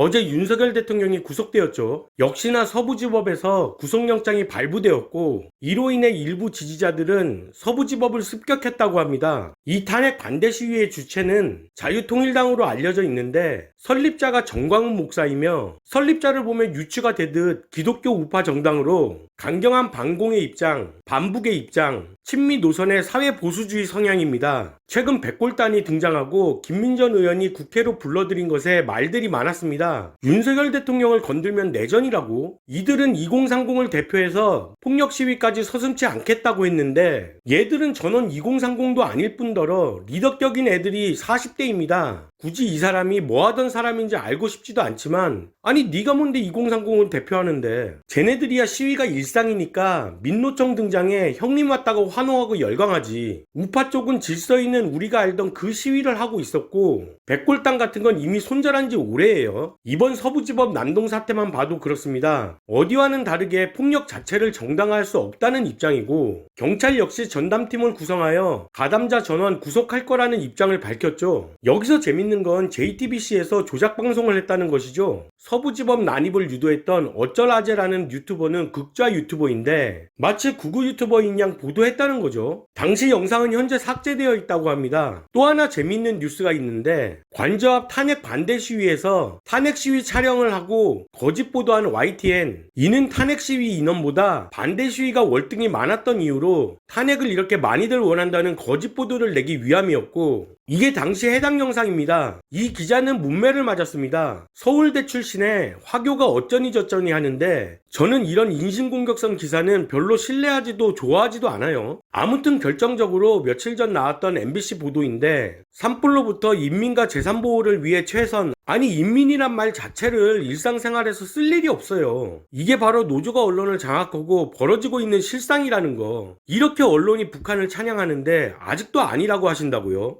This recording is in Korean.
어제 윤석열 대통령이 구속되었죠. 역시나 서부지법에서 구속영장이 발부되었고 이로 인해 일부 지지자들은 서부지법을 습격했다고 합니다. 이 탄핵 반대 시위의 주체는 자유통일당으로 알려져 있는데 설립자가 정광훈 목사이며 설립자를 보면 유추가 되듯 기독교 우파 정당으로 강경한 반공의 입장, 반북의 입장, 친미 노선의 사회 보수주의 성향입니다. 최근 백골단이 등장하고 김민전 의원이 국회로 불러들인 것에 말들이 많았습니다. 윤석열 대통령을 건들면 내전이라고? 이들은 2030을 대표해서 폭력 시위까지 서슴지 않겠다고 했는데 얘들은 전원 2030도 아닐 뿐더러 리더격인 애들이 40대입니다. 굳이 이 사람이 뭐 하던 사람인지 알고 싶지도 않지만 아니 네가 뭔데 2030을 대표하는데? 쟤네들이야 시위가 일상이니까 민노총 등장에 형님 왔다고 환호하고 열광하지. 우파 쪽은 질서 있는 우리가 알던 그 시위를 하고 있었고 백골당 같은 건 이미 손절한 지 오래예요. 이번 서부지법 난동 사태만 봐도 그렇습니다. 어디와는 다르게 폭력 자체를 정당화할 수 없다는 입장이고 경찰 역시 전담팀을 구성하여 가담자 전원 구속할 거라는 입장을 밝혔죠. 여기서 재밌는 건 JTBC에서 조작 방송을 했다는 것이죠 서부지법 난입을 유도했던 어쩔아재라는 유튜버는 극좌 유튜버인데 마치 구구 유튜버인 양 보도했다는 거죠. 당시 영상은 현재 삭제되어 있다고 합니다. 또 하나 재미있는 뉴스가 있는데 관저 앞 탄핵 반대 시위에서 탄핵 시위 촬영을 하고 거짓 보도한 YTN 이는 탄핵 시위 인원보다 반대 시위가 월등히 많았던 이유로 탄핵을 이렇게 많이들 원한다는 거짓 보도를 내기 위함이었고 이게 당시 해당 영상입니다. 이 기자는 문매를 맞았습니다. 서울대 출신의 화교가 어쩌니 저쩌니 하는데 저는 이런 인신공격성 기사는 별로 신뢰하지도 좋아하지도 않아요. 아무튼 결정적으로 며칠 전 나왔던 MBC 보도인데 산불로부터 인민과 재산 보호를 위해 최선 아니 인민이란 말 자체를 일상생활에서 쓸 일이 없어요. 이게 바로 노조가 언론을 장악하고 벌어지고 있는 실상이라는 거. 이렇게 언론이 북한을 찬양하는데 아직도 아니라고 하신다고요?